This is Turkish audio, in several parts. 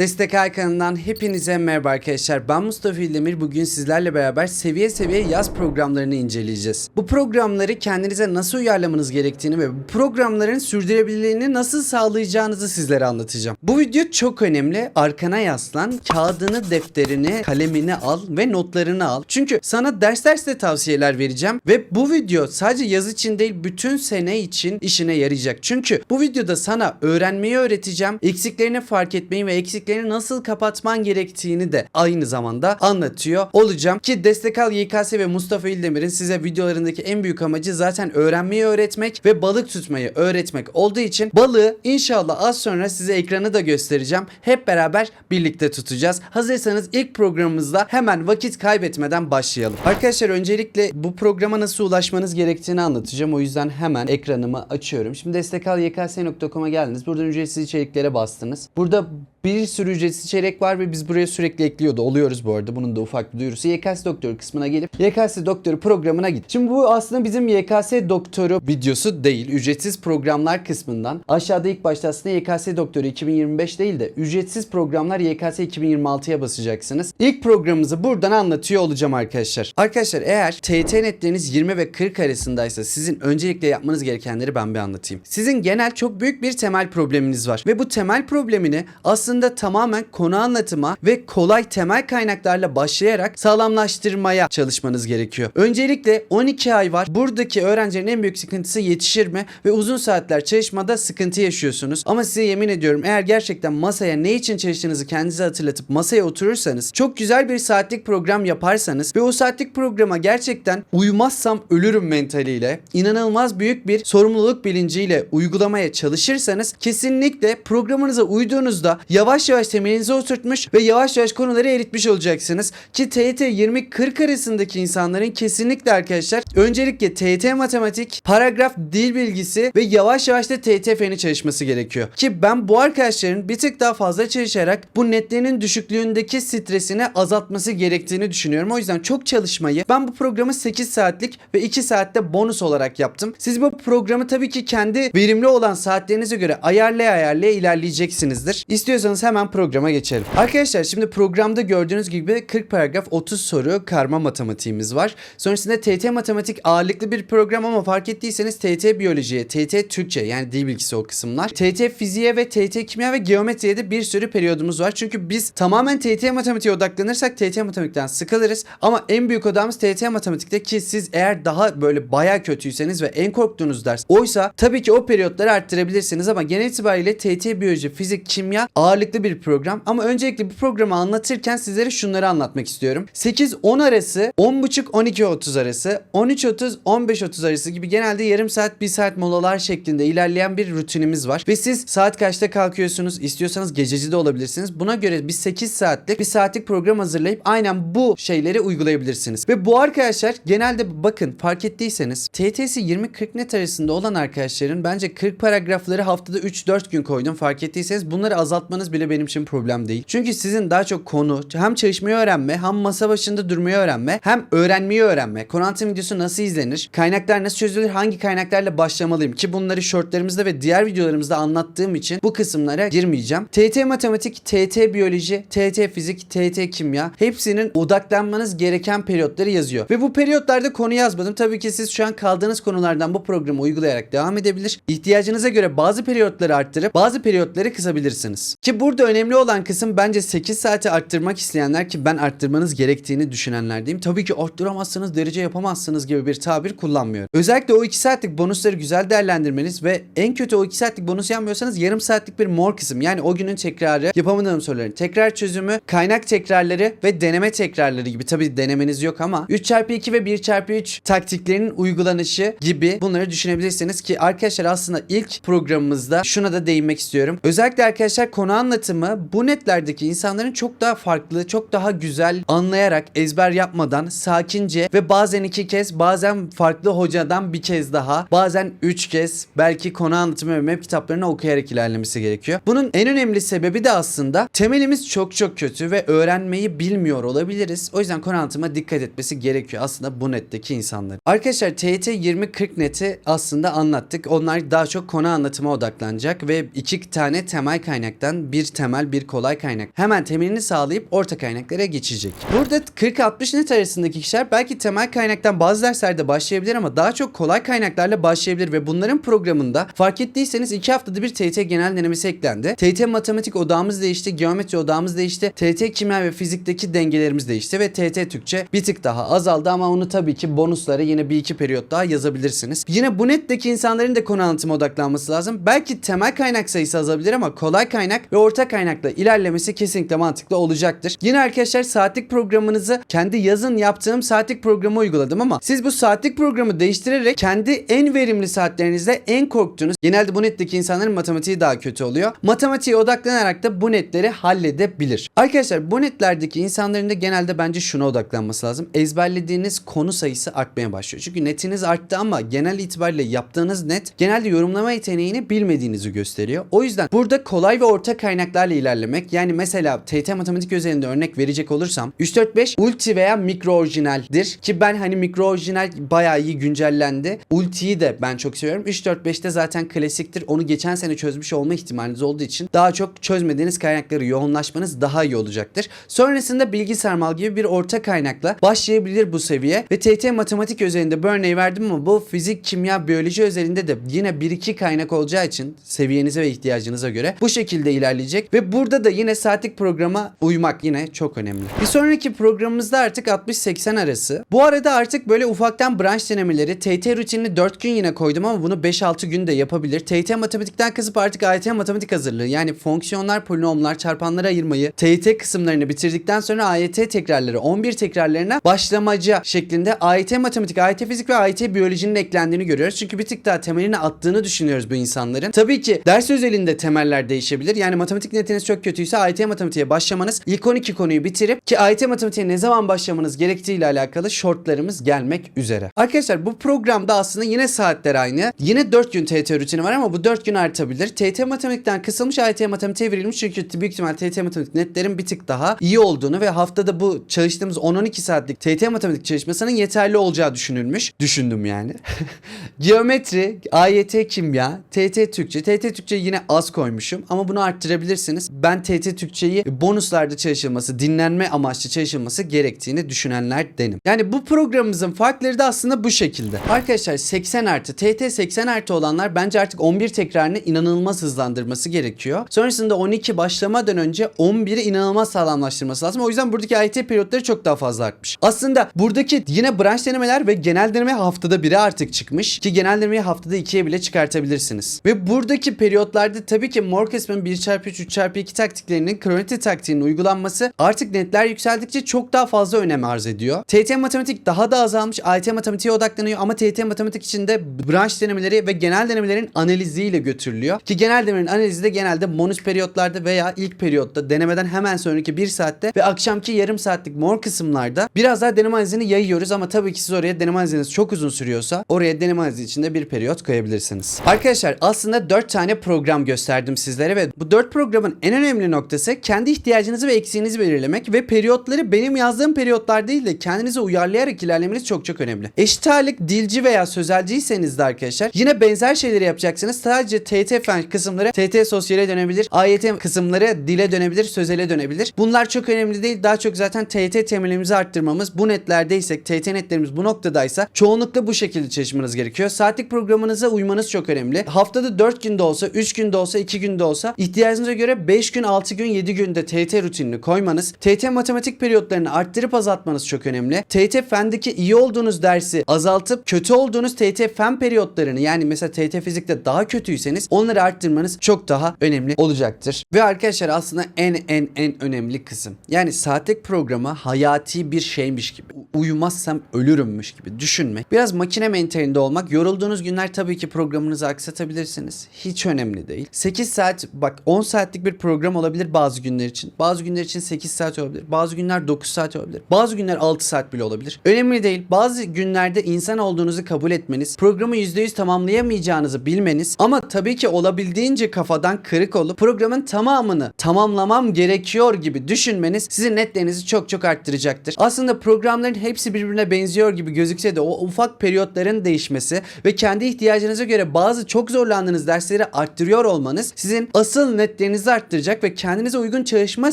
Destek Ay kanalından hepinize merhaba arkadaşlar. Ben Mustafa İldemir. Bugün sizlerle beraber seviye seviye yaz programlarını inceleyeceğiz. Bu programları kendinize nasıl uyarlamanız gerektiğini ve bu programların sürdürülebilirliğini nasıl sağlayacağınızı sizlere anlatacağım. Bu video çok önemli. Arkana yaslan, kağıdını, defterini, kalemini al ve notlarını al. Çünkü sana ders derste tavsiyeler vereceğim ve bu video sadece yaz için değil bütün sene için işine yarayacak. Çünkü bu videoda sana öğrenmeyi öğreteceğim. Eksiklerini fark etmeyi ve eksiklerini nasıl kapatman gerektiğini de aynı zamanda anlatıyor olacağım. Ki Destek Al YKS ve Mustafa İldemir'in size videolarındaki en büyük amacı zaten öğrenmeyi öğretmek ve balık tutmayı öğretmek olduğu için balığı inşallah az sonra size ekranı da göstereceğim. Hep beraber birlikte tutacağız. Hazırsanız ilk programımızda hemen vakit kaybetmeden başlayalım. Arkadaşlar öncelikle bu programa nasıl ulaşmanız gerektiğini anlatacağım. O yüzden hemen ekranımı açıyorum. Şimdi destekalYKS.com'a geldiniz. Buradan ücretsiz içeriklere bastınız. Burada bir sürü ücretsiz içerik var ve biz buraya sürekli ekliyordu. Oluyoruz bu arada. Bunun da ufak bir duyurusu. YKS Doktoru kısmına gelip YKS Doktoru programına git. Şimdi bu aslında bizim YKS Doktoru videosu değil. Ücretsiz programlar kısmından. Aşağıda ilk başta aslında YKS Doktoru 2025 değil de ücretsiz programlar YKS 2026'ya basacaksınız. İlk programımızı buradan anlatıyor olacağım arkadaşlar. Arkadaşlar eğer TYT netleriniz 20 ve 40 arasındaysa sizin öncelikle yapmanız gerekenleri ben bir anlatayım. Sizin genel çok büyük bir temel probleminiz var. Ve bu temel problemini aslında tamamen konu anlatıma ve kolay temel kaynaklarla başlayarak sağlamlaştırmaya çalışmanız gerekiyor. Öncelikle 12 ay var. Buradaki öğrencilerin en büyük sıkıntısı yetişir mi ve uzun saatler çalışmada sıkıntı yaşıyorsunuz. Ama size yemin ediyorum eğer gerçekten masaya ne için çalıştığınızı kendinize hatırlatıp masaya oturursanız çok güzel bir saatlik program yaparsanız ve o saatlik programa gerçekten uymazsam ölürüm mentaliyle inanılmaz büyük bir sorumluluk bilinciyle uygulamaya çalışırsanız kesinlikle programınıza uyduğunuzda yavaş yavaş temelinizi oturtmuş ve yavaş yavaş konuları eritmiş olacaksınız. Ki TYT 20-40 arasındaki insanların kesinlikle arkadaşlar öncelikle TYT matematik, paragraf dil bilgisi ve yavaş yavaş da TYT feni çalışması gerekiyor. Ki ben bu arkadaşların bir tık daha fazla çalışarak bu netlerinin düşüklüğündeki stresini azaltması gerektiğini düşünüyorum. O yüzden çok çalışmayı ben bu programı 8 saatlik ve 2 saatte bonus olarak yaptım. Siz bu programı tabii ki kendi verimli olan saatlerinize göre ayarlaya ayarlaya ilerleyeceksinizdir. İstiyorsanız hemen programa geçelim. Arkadaşlar şimdi programda gördüğünüz gibi 40 paragraf 30 soru karma matematiğimiz var. Sonrasında TT matematik ağırlıklı bir program ama fark ettiyseniz TT biyolojiye, TT Türkçe yani dil bilgisi o kısımlar. TT fiziğe ve TT kimya ve geometriye de bir sürü periyodumuz var. Çünkü biz tamamen TT matematiğe odaklanırsak TT matematikten sıkılırız. Ama en büyük odamız TT matematikte ki siz eğer daha böyle baya kötüyseniz ve en korktuğunuz ders oysa tabii ki o periyotları arttırabilirsiniz ama genel itibariyle TT biyoloji, fizik, kimya ağırlıklı bir program. Ama öncelikle bu programı anlatırken sizlere şunları anlatmak istiyorum. 8-10 arası, 10.30-12.30 arası, 13.30-15.30 arası gibi genelde yarım saat, bir saat molalar şeklinde ilerleyen bir rutinimiz var. Ve siz saat kaçta kalkıyorsunuz? İstiyorsanız gececi de olabilirsiniz. Buna göre bir 8 saatlik bir saatlik program hazırlayıp aynen bu şeyleri uygulayabilirsiniz. Ve bu arkadaşlar genelde bakın fark ettiyseniz TTS 20-40 net arasında olan arkadaşların bence 40 paragrafları haftada 3-4 gün koydum fark ettiyseniz bunları azaltmanız bile benim için problem değil. Çünkü sizin daha çok konu hem çalışmayı öğrenme hem masa başında durmayı öğrenme hem öğrenmeyi öğrenme. Konu anlatım videosu nasıl izlenir? Kaynaklar nasıl çözülür? Hangi kaynaklarla başlamalıyım? Ki bunları shortlarımızda ve diğer videolarımızda anlattığım için bu kısımlara girmeyeceğim. TT matematik, TT biyoloji, TT fizik, TT kimya hepsinin odaklanmanız gereken periyotları yazıyor. Ve bu periyotlarda konu yazmadım. Tabii ki siz şu an kaldığınız konulardan bu programı uygulayarak devam edebilir. İhtiyacınıza göre bazı periyotları arttırıp bazı periyotları kısabilirsiniz. Ki burada önemli olan kısım bence 8 saati arttırmak isteyenler ki ben arttırmanız gerektiğini düşünenler diyeyim. Tabii ki arttıramazsınız, derece yapamazsınız gibi bir tabir kullanmıyorum. Özellikle o 2 saatlik bonusları güzel değerlendirmeniz ve en kötü o 2 saatlik bonus yapmıyorsanız yarım saatlik bir mor kısım. Yani o günün tekrarı, yapamadığım soruların tekrar çözümü, kaynak tekrarları ve deneme tekrarları gibi. Tabii denemeniz yok ama 3x2 ve 1x3 taktiklerinin uygulanışı gibi bunları düşünebilirsiniz ki arkadaşlar aslında ilk programımızda şuna da değinmek istiyorum. Özellikle arkadaşlar konu anlatımı bu netlerdeki insanların çok daha farklı, çok daha güzel anlayarak ezber yapmadan sakince ve bazen iki kez, bazen farklı hocadan bir kez daha, bazen üç kez belki konu anlatımı ve map kitaplarını okuyarak ilerlemesi gerekiyor. Bunun en önemli sebebi de aslında temelimiz çok çok kötü ve öğrenmeyi bilmiyor olabiliriz. O yüzden konu anlatıma dikkat etmesi gerekiyor aslında bu netteki insanların. Arkadaşlar TYT 20-40 neti aslında anlattık. Onlar daha çok konu anlatıma odaklanacak ve iki tane temel kaynaktan bir temel bir kolay kaynak. Hemen temelini sağlayıp orta kaynaklara geçecek. Burada 40-60 net arasındaki kişiler belki temel kaynaktan bazı derslerde başlayabilir ama daha çok kolay kaynaklarla başlayabilir ve bunların programında fark ettiyseniz 2 haftada bir TYT genel denemesi eklendi. TYT matematik odağımız değişti, geometri odağımız değişti, TYT kimya ve fizikteki dengelerimiz değişti ve TYT Türkçe bir tık daha azaldı ama onu tabii ki bonuslara yine bir iki periyot daha yazabilirsiniz. Yine bu netteki insanların da konu anlatıma odaklanması lazım. Belki temel kaynak sayısı azalabilir ama kolay kaynak ve orta kaynakla ilerlemesi kesinlikle mantıklı olacaktır. Yine arkadaşlar saatlik programınızı kendi yazın yaptığım saatlik programı uyguladım ama siz bu saatlik programı değiştirerek kendi en verimli saatlerinizde en korktuğunuz genelde bu netteki insanların matematiği daha kötü oluyor. Matematiğe odaklanarak da bu netleri halledebilir. Arkadaşlar bu netlerdeki insanların da genelde bence şuna odaklanması lazım. Ezberlediğiniz konu sayısı artmaya başlıyor. Çünkü netiniz arttı ama genel itibariyle yaptığınız net genelde yorumlama yeteneğini bilmediğinizi gösteriyor. O yüzden burada kolay ve orta kaynaklarla ilerlemek yani mesela TT matematik özelinde örnek verecek olursam 3-4-5 ulti veya mikro orijinaldir ki ben hani mikro orijinal bayağı iyi güncellendi. Ultiyi de ben çok seviyorum. 3-4-5'te zaten klasiktir. Onu geçen sene çözmüş olma ihtimaliniz olduğu için daha çok çözmediğiniz kaynakları yoğunlaşmanız daha iyi olacaktır. Sonrasında bilgi sarmal gibi bir orta kaynakla başlayabilir bu seviye ve TT matematik özelinde bu örneği verdim ama bu fizik, kimya, biyoloji özelinde de yine 1-2 kaynak olacağı için seviyenize ve ihtiyacınıza göre bu şekilde ilerleyecek ve burada da yine saatlik programa uymak yine çok önemli. Bir sonraki programımızda artık 60-80 arası. Bu arada artık böyle ufaktan branş denemeleri TT rutinini 4 gün yine koydum ama bunu 5-6 gün de yapabilir. TT matematikten kısıp artık AYT matematik hazırlığı yani fonksiyonlar, polinomlar, çarpanları ayırmayı TYT kısımlarını bitirdikten sonra AYT tekrarları 11 tekrarlarına başlamaca şeklinde AYT matematik, AYT fizik ve AYT biyolojinin eklendiğini görüyoruz. Çünkü bir tık daha temelini attığını düşünüyoruz bu insanların. Tabii ki ders özelinde temeller değişebilir. Yani matematik netiniz çok kötüyse AYT matematiğe başlamanız ilk 12 konuyu bitirip ki AYT matematiğe ne zaman başlamanız gerektiğiyle alakalı shortlarımız gelmek üzere. Arkadaşlar bu programda aslında yine saatler aynı. Yine 4 gün TYT rutini var ama bu 4 gün artabilir. TYT matematikten kısılmış AYT matematiğe verilmiş çünkü büyük ihtimal TYT matematik netlerin bir tık daha iyi olduğunu ve haftada bu çalıştığımız 10-12 saatlik TYT matematik çalışmasının yeterli olacağı düşünülmüş. Düşündüm yani. Geometri, AYT kimya, TYT Türkçe. TYT Türkçe yine az koymuşum ama bunu arttırabilirsiniz. Ben TYT Türkçeyi bonuslarda çalışılması, dinlenme amaçlı çalışılması gerektiğini düşünenlerdenim. Yani bu programımızın farkları da aslında bu şekilde. Arkadaşlar 80 artı, TYT 80 artı olanlar bence artık 11 tekrarını inanılmaz hızlandırması gerekiyor. Sonrasında 12 başlamadan önce 11'i inanılmaz sağlamlaştırması lazım. O yüzden buradaki AYT periyotları çok daha fazla artmış. Aslında buradaki yine branş denemeler ve genel deneme haftada 1'e artık çıkmış ki genel denemeyi haftada 2'ye bile çıkartabilirsiniz. Ve buradaki periyotlarda tabii ki mor kısmın 1x3, 3x2 taktiklerinin kronometre taktiğinin uygulanması artık netler yükseldikçe çok daha fazla önem arz ediyor. TYT matematik daha da azalmış. AYT matematiğe odaklanıyor ama TYT matematik içinde branş denemeleri ve genel denemelerin analiziyle götürülüyor. Ki genel denemelerin analizi de genelde bonus periyotlarda veya ilk periyotta denemeden hemen sonraki 1 saatte ve akşamki yarım saatlik mor kısımlarda biraz daha deneme analizini yayıyoruz ama tabii ki siz oraya deneme analiziniz çok uzun sürüyorsa oraya deneme analizi içinde bir periyot koyabilirsiniz. Arkadaşlar aslında 4 tane program gösterdim sizlere ve bu 4 programın en önemli noktası kendi ihtiyacınızı ve eksiğinizi belirlemek ve periyotları benim yazdığım periyotlar değil de kendinize uyarlayarak ilerlemeniz çok çok önemli. Eşit ağırlık dilci veya sözelciyseniz de arkadaşlar yine benzer şeyleri yapacaksınız. Sadece TT fen kısımları TT sosyale dönebilir. AYT kısımları dile dönebilir, sözele dönebilir. Bunlar çok önemli değil. Daha çok zaten TT temelimizi arttırmamız. Bu netlerdeysek, TT netlerimiz bu noktadaysa çoğunlukla bu şekilde çalışmanız gerekiyor. Saatlik programınıza uymanız çok önemli. Haftada 4 günde olsa, 3 günde olsa, 2 günde olsa ihtiyacınıza göre 5 gün, 6 gün, 7 günde TT rutinini koymanız, TT matematik periyotlarını arttırıp azaltmanız çok önemli. TT fendeki iyi olduğunuz dersi azaltıp kötü olduğunuz TT fen periyotlarını yani mesela TT fizikte daha kötüyseniz onları arttırmanız çok daha önemli olacaktır. Ve arkadaşlar aslında en en en önemli kısım. Yani saatlik programa hayati bir şeymiş gibi. Uyumazsam ölürümmüş gibi düşünmek. Biraz makine mentalinde olmak. Yorulduğunuz günler tabii ki programınızı aksatabilirsiniz. Hiç önemli değil. 8 saat bak 10 saatlik bir program olabilir bazı günler için. Bazı günler için 8 saat olabilir. Bazı günler 9 saat olabilir. Bazı günler 6 saat bile olabilir. Önemli değil. Bazı günlerde insan olduğunuzu kabul etmeniz, programı %100 tamamlayamayacağınızı bilmeniz ama tabii ki olabildiğince kafadan kırık olup programın tamamını tamamlamam gerekiyor gibi düşünmeniz sizin netlerinizi çok çok arttıracaktır. Aslında programların hepsi birbirine benziyor gibi gözükse de o ufak periyotların değişmesi ve kendi ihtiyacınıza göre bazı çok zorlandığınız dersleri arttırıyor olmanız sizin asıl netleri yeteneklerinizi arttıracak ve kendinize uygun çalışma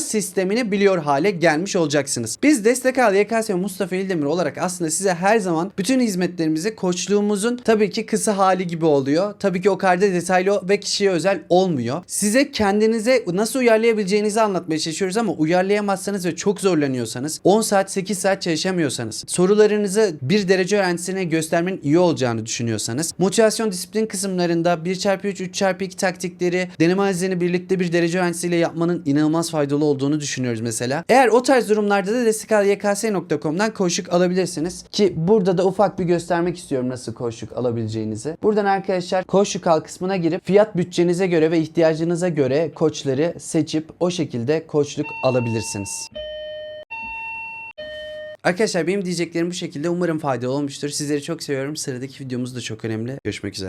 sistemini biliyor hale gelmiş olacaksınız. Biz Destek Al YKS ve Mustafa İldemir olarak aslında size her zaman bütün hizmetlerimizi koçluğumuzun tabii ki kısa hali gibi oluyor. Tabii ki o kadar da detaylı ve kişiye özel olmuyor. Size kendinize nasıl uyarlayabileceğinizi anlatmaya çalışıyoruz ama uyarlayamazsanız ve çok zorlanıyorsanız 10 saat 8 saat çalışamıyorsanız sorularınızı bir derece öğrencisine göstermenin iyi olacağını düşünüyorsanız motivasyon disiplin kısımlarında 1x3 3x2 taktikleri deneme analizini birlikte bir derece öğrencisiyle yapmanın inanılmaz faydalı olduğunu düşünüyoruz mesela. Eğer o tarz durumlarda da destikalyks.com'dan koşuk alabilirsiniz ki burada da ufak bir göstermek istiyorum nasıl koşuk alabileceğinizi. Buradan arkadaşlar koşuk al kısmına girip fiyat bütçenize göre ve ihtiyacınıza göre koçları seçip o şekilde koçluk alabilirsiniz. Arkadaşlar benim diyeceklerim bu şekilde. Umarım faydalı olmuştur. Sizleri çok seviyorum. Sıradaki videomuz da çok önemli. Görüşmek üzere.